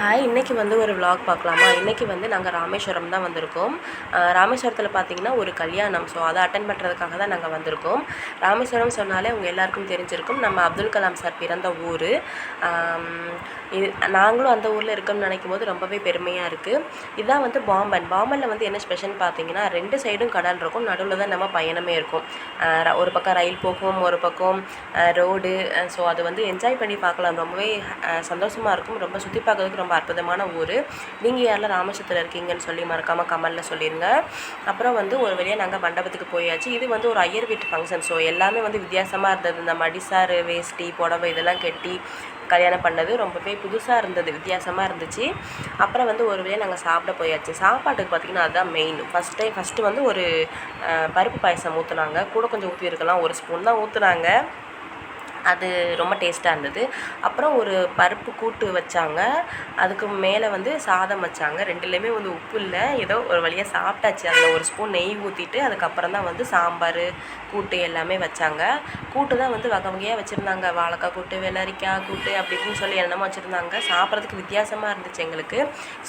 Hi இன்றைக்கி வந்து ஒரு vlog பார்க்கலாமா? இன்றைக்கி வந்து நாங்கள் ராமேஸ்வரம் தான் வந்திருக்கோம். ராமேஸ்வரத்தில் பார்த்தீங்கன்னா ஒரு கல்யாணம். ஸோ அதை அட்டன் பண்ணுறதுக்காக தான் நாங்கள் வந்திருக்கோம். ராமேஸ்வரம் சொன்னாலே உங்கள் எல்லாருக்கும் தெரிஞ்சிருக்கும். நம்ம அப்துல் கலாம் சார் பிறந்த ஊர். இது நாங்களும் அந்த ஊரில் இருக்கோம்னு நினைக்கும் போது ரொம்பவே பெருமையாக இருக்குது இதுதான் வந்து பாம்பன். பாம்பனில் வந்து என்ன ஸ்பெஷல் பார்த்தீங்கன்னா ரெண்டு சைடும் கடல் இருக்கும். நடுவில் தான் நம்ம பயணமே இருக்கும். ர- ஒரு பக்கம் ரயில் போகும் ஒரு பக்கம் ரோடு ஸோ அது வந்து என்ஜாய் பண்ணி பார்க்கலாம் ரொம்பவே சந்தோஷமாக இருக்கும். ரொம்ப சுற்றி பார்க்கறதுக்கு ரொம்ப அற்புதமான ஊர். நீங்கள் யாரெல்லாம் ராமேஸ்வரத்தில் இருக்கீங்கன்னு சொல்லி மறக்காமல் கமெண்டில் சொல்லிடுங்க அப்புறம் வந்து ஒரு வழியாக நாங்கள் மண்டபத்துக்கு போயாச்சு. இது வந்து ஒரு ஐயர் வீட்டு ஃபங்க்ஷன் ஸோ எல்லாமே வந்து வித்தியாசமாக இருந்தது. இந்த மடிசாறு வேஷ்டி புடவை இதெல்லாம் கட்டி கல்யாணம் பண்ணது ரொம்பவே புதுசாக இருந்தது. வித்தியாசமாக இருந்துச்சு. அப்புறம் வந்து ஒரு வழியாக நாங்கள் சாப்பிட போயாச்சு. சாப்பாட்டுக்கு பார்த்திங்கன்னா அதுதான் மெயின் ஃபஸ்ட் டைம் ஃபஸ்ட்டு வந்து ஒரு பருப்பு பாயசம் ஊற்றுனாங்க கூட கொஞ்சம் ஊற்றி இருக்கலாம் ஒரு ஸ்பூன் தான் ஊற்றுனாங்க அது ரொம்ப டேஸ்ட்டாக இருந்தது. அப்புறம் ஒரு பருப்பு கூட்டு வச்சாங்க. அதுக்கு மேலே வந்து சாதம் வச்சாங்க. ரெண்டுலேயுமே வந்து உப்பு இல்லை. ஏதோ ஒரு வழியாக சாப்பிட்டாச்சு. அதில் ஒரு ஸ்பூன் நெய் ஊற்றிட்டு அதுக்கப்புறம் தான் வந்து சாம்பார் கூட்டு எல்லாமே வச்சாங்க. கூட்டு தான் வந்து வகை வகையாக வச்சுருந்தாங்க. வாழைக்காய் கூட்டு வெள்ளரிக்காய் கூட்டு அப்படி இப்படின்னு சொல்லி என்னமோ வச்சுருந்தாங்க. சாப்பிட்றதுக்கு வித்தியாசமாக இருந்துச்சு எங்களுக்கு.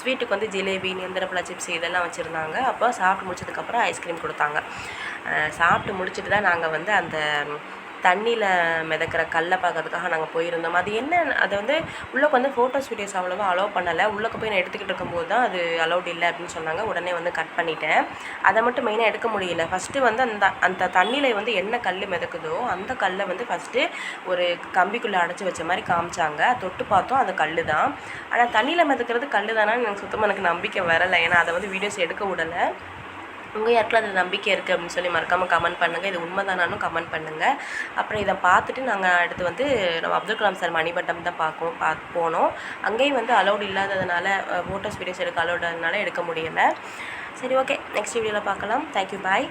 ஸ்வீட்டுக்கு வந்து ஜிலேபி நேந்திரப்பழ சிப்ஸ் இதெல்லாம் வச்சுருந்தாங்க. அப்போ சாப்பிட்டு முடிச்சதுக்கப்புறம் ஐஸ்கிரீம் கொடுத்தாங்க. சாப்பிட்டு முடிச்சிட்டு தான் நாங்கள் வந்து அந்த தண்ணியில் மிதக்கிற கல்லை பார்க்கறதுக்காக நாங்கள் போயிருந்தோம். அது என்ன அதை வந்து உள்ளே வந்து ஃபோட்டோஸ் வீடியோஸ் அவ்வளோவா அலோவ் பண்ணலை. உள்ளே போய் நான் எடுத்துக்கிட்டு இருக்கும்போது தான் அது அலௌட் இல்லை அப்படின்னு சொன்னாங்க. உடனே வந்து கட் பண்ணிட்டேன். அதை மட்டும் மெயினாக எடுக்க முடியல. ஃபஸ்ட்டு வந்து அந்த அந்த தண்ணியில் வந்து என்ன கல் மிதக்குதோ அந்த கல்லை வந்து ஃபஸ்ட்டு ஒரு கம்பிக்குள்ளே அடைச்சி வச்ச மாதிரி காமிச்சாங்க. தொட்டு பார்த்தோம் அது கல் தான். ஆனால் தண்ணியில் மிதக்கிறது கல் தானான்னு எனக்கு சுத்தமாக எனக்கு நம்பிக்கை வரலை. ஏன்னா அதை வந்து வீடியோஸ் எடுக்க விடலை. உங்கள் யாருக்கெல்லாம் அந்த நம்பிக்கை இருக்குது அப்படின்னு சொல்லி மறக்காமல் கமெண்ட் பண்ணுங்கள் இது உண்மைதானாலும் கமெண்ட் பண்ணுங்கள் அப்புறம் இதை பார்த்துட்டு நாங்கள் அடுத்து வந்து நம்ம அப்துல் கலாம் சார் மணிமண்டம் தான் பார்க்கணும் பா போனோம். அங்கேயும் வந்து அலௌட் இல்லாததுனால ஃபோட்டோஸ் வீடியோஸ் எடுக்க அலௌட் எடுக்க முடியலை. சரி ஓகே நெக்ஸ்ட் வீடியோவில் பார்க்கலாம். Thank you bye